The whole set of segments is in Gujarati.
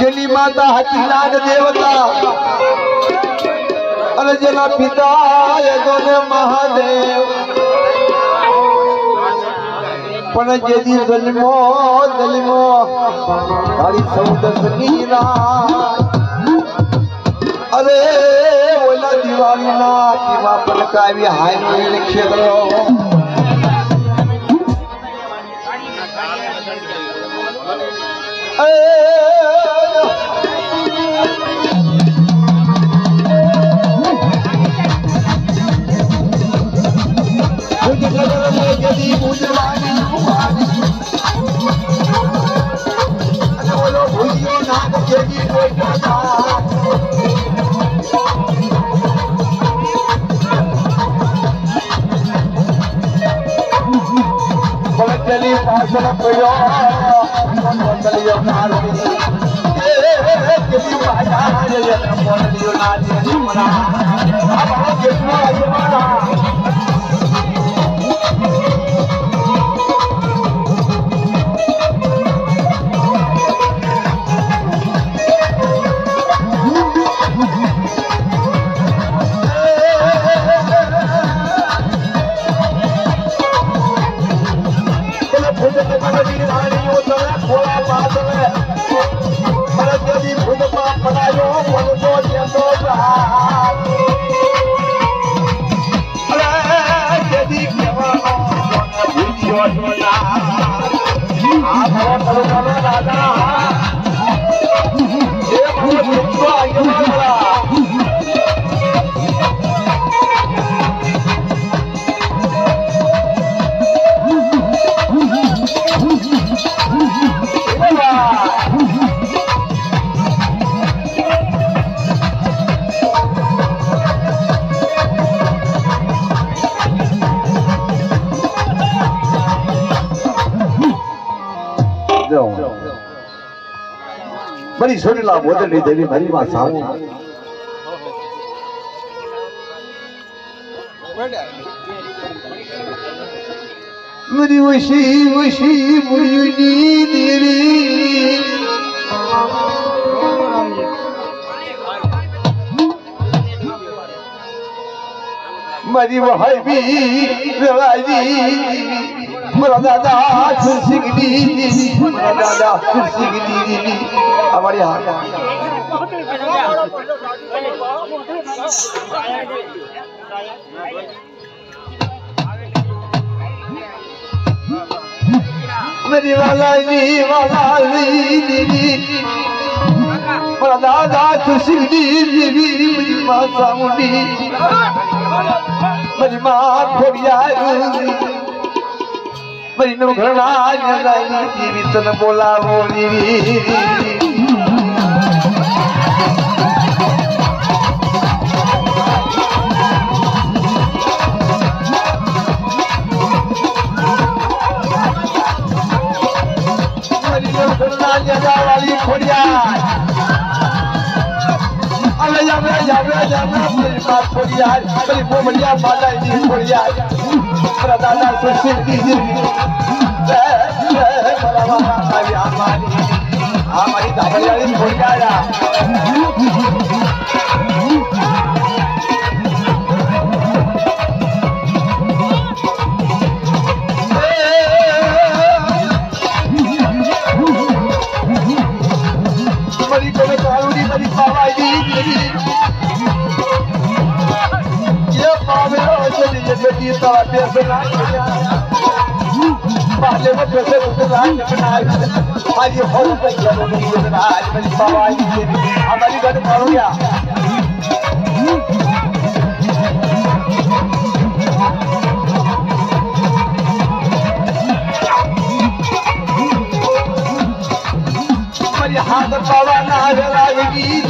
જેની માતા હતી નાગ દેવતા. અને જેના પિતા યજોને મહાદેવ. પણ જેની જન્મો જન્મો તારી સૌદસની રાત. અરે, ઓલા દિવાળીના કેવા પલકાવી હાયનો એ ક્ષેત્ર وقت تي حاصل پيو ا و وقت تي اپنار تي او کس واجا تي پونديو ناري نا آ آ آ آ جدي کي બની સોનેલા મોદની દેવી, મારી માં સાવું મરી વશી વશી મુયુની દેવી મારી વહાવી રવાજી দাদা খুশিক দিদি দাদা খুশিক দিদি আমার मेरी वाली वाली दीदी पर दादा खुशी दीदी मेरी माँ सामुंडी मेरी माँ खोरिया મહિનો ઘણા જીવી તને બોલાવો જીવી ખોડિયા જામે, મારી માં ખોડિયાર. મારી બોબડિયા માતાજી ખોડિયાર. મારા દાદા સુશીલજી. એ, એ, મારા મામા મારી આ મારી. આ મારી ધાબળિયાળી ખોડિયાર. મારી કોને ਦੀ ਤਾਜ ਅਸਲਾ ਪਾਲੇ ਵਿੱਚ ਸੇ ਲਾਲ ਬਣਾਈ ਹਾਜੀ ਹੋਈ ਗਈ ਮੇਰੀ ਰਾਜ ਮੇਰੀ ਸਵਾਈ ਦੀ ਹਮਾਰੀ ਗੱਲ ਮਾਰੋ ਯਾ હાથ પવન લાગી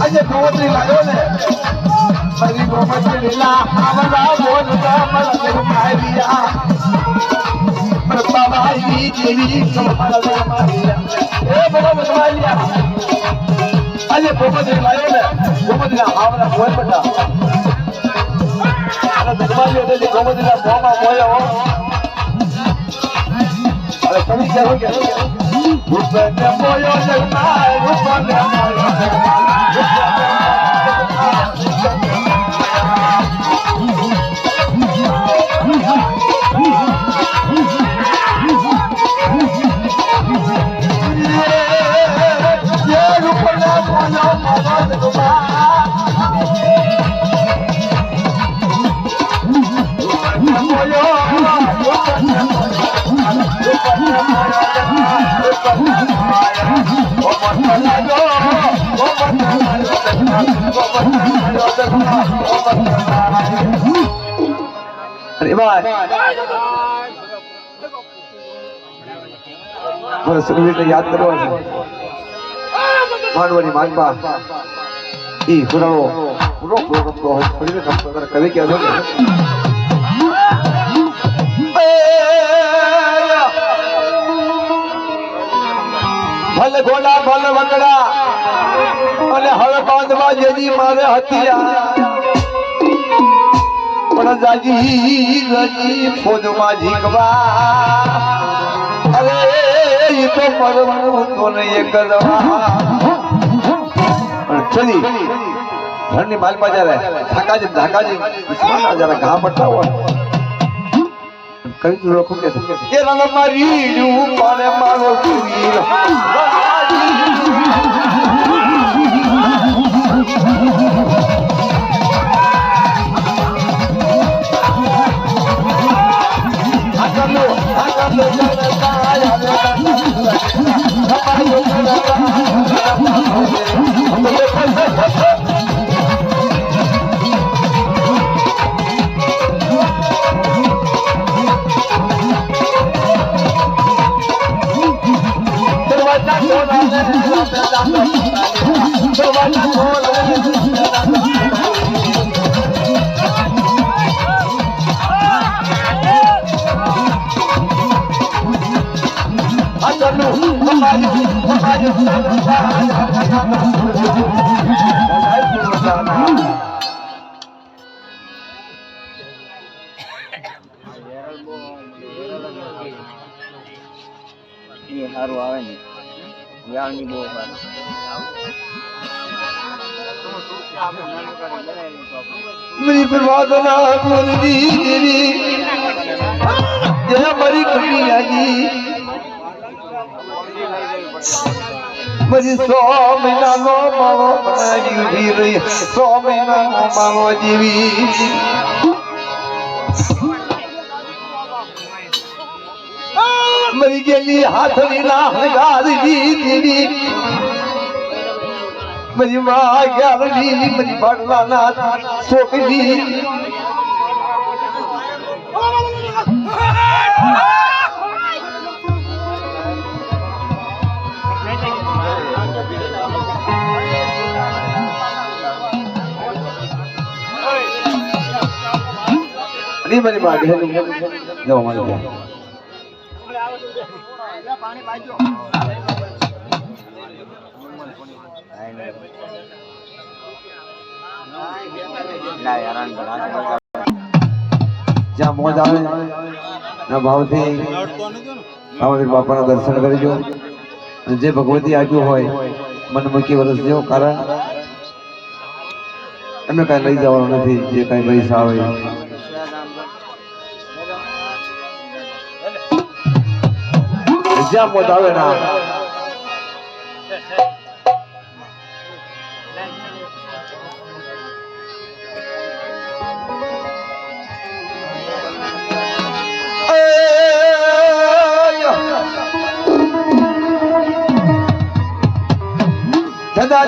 આજે ગોમત્રી લાવ્યો ને ફરી ગોમત્રી લીલા આવરા બોલતા મસ્તર મારિયા પ્રભા ભાઈ જેવી કમળ મારિયા એ બોલો મારિયા આજે ગોમત્રી લાવ્યો ને ગોમત્રી અરે ભાઈ મને સુરવીરને યાદ કરવા માંડવાની માગબા ઈ હુરાળો પૂરો પૂરો રમતો હોય સુરવીર રમતો કવિ કહે ભલે ઘોડા ભલે વકડા અને હવે બાંધવા જેની મારે હતી પણ જાજી રજી ફોજમાં ઝીકવા. અરે ઈ તો પરવાનું તો ને એક કરવા ચલી ઘરની માલપા બજારે ધાકાજી ધાકાજી વિશ્વાના જ્યારે ઘા પડતા હોય કઈ તું લખું કે એ રંગ મારી રૂ પાને મારો સુવીર આકલો એ સારું આવે ને યાળની બહુ સારું मेरी प्रवादना कुंदी तेरी जय मरी कन्या जी મારી સોમના નો માવો મારી વીર સોમના નો માવો દેવી મરી ગયેલી હાથની નાહ ગારજી દેવી મારી માં ગારજી મારી ભગવાના છોકરી. નહીં મારી માં જાઓ મારી જાઓ પાણી પાજો જ્યાં મોજ આવે ના ભાવથી ભાવથી બાપાના દર્શન કરજો. જે ભગવતી આપ્યું હોય, મન મૂકી વરસ જેવો કારણ. એમને કાંઈ લઈ જવાનું નથી, જે કાંઈ પૈસા આવે જ્યાં મોજ આવે ના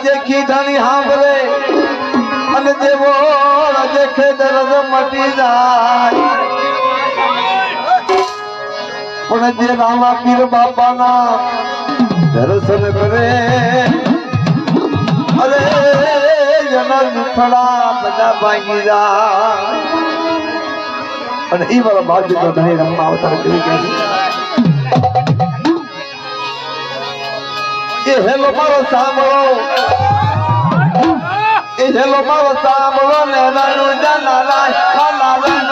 દેખી ધણી સાંભળે અને દેવો દેખે દરદ મટી જાય. પણ જે રામા પીર બાપાના દર્શન કરે. એ હેલો મારો સાંભળો. એ હેલો મારો સાંભળો ને ખાલા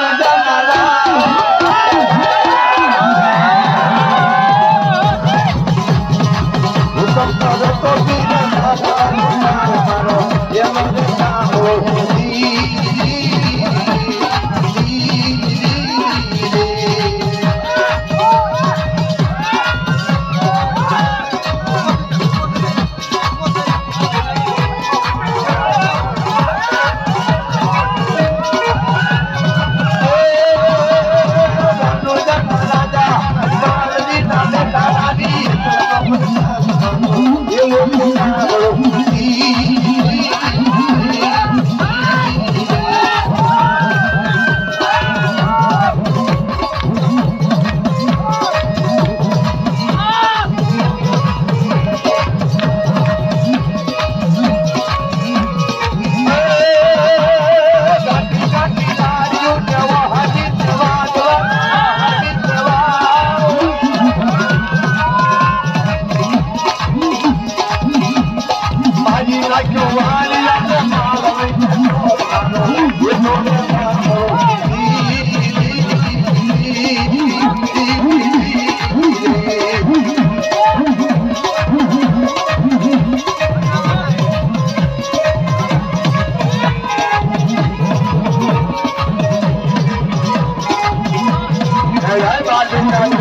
I'm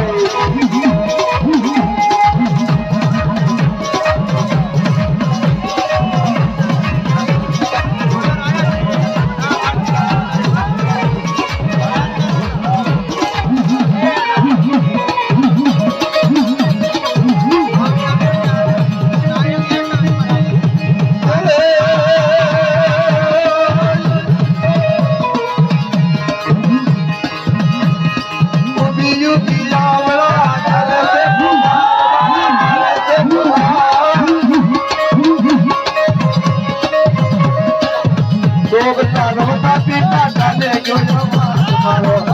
falou.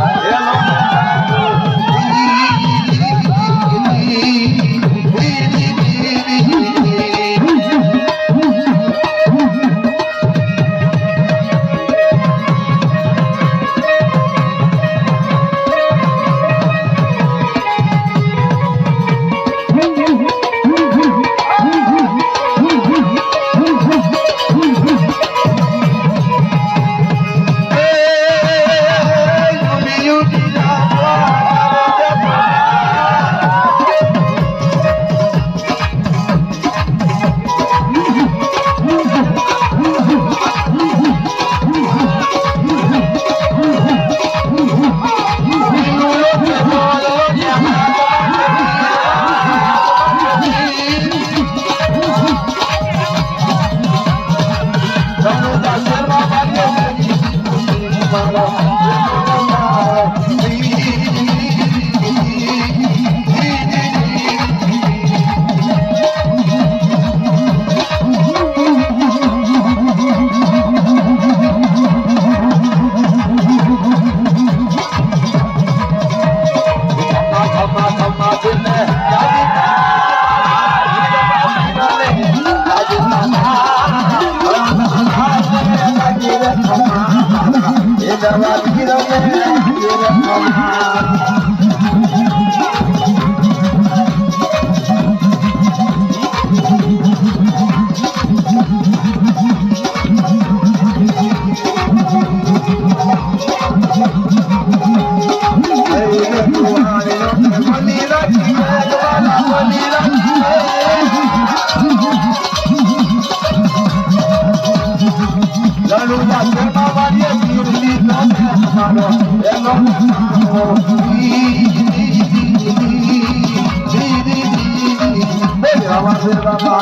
আমাদের বাবা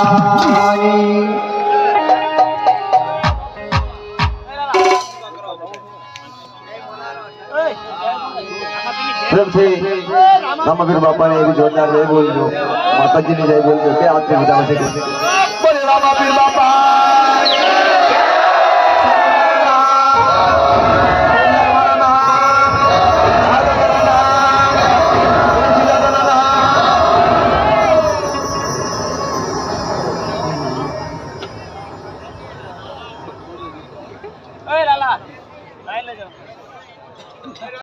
আমাদের বাবা এই ঝর্ণা রে বলল মাতাজি যাই বলল, কে আত্মীয় বাবা বাবা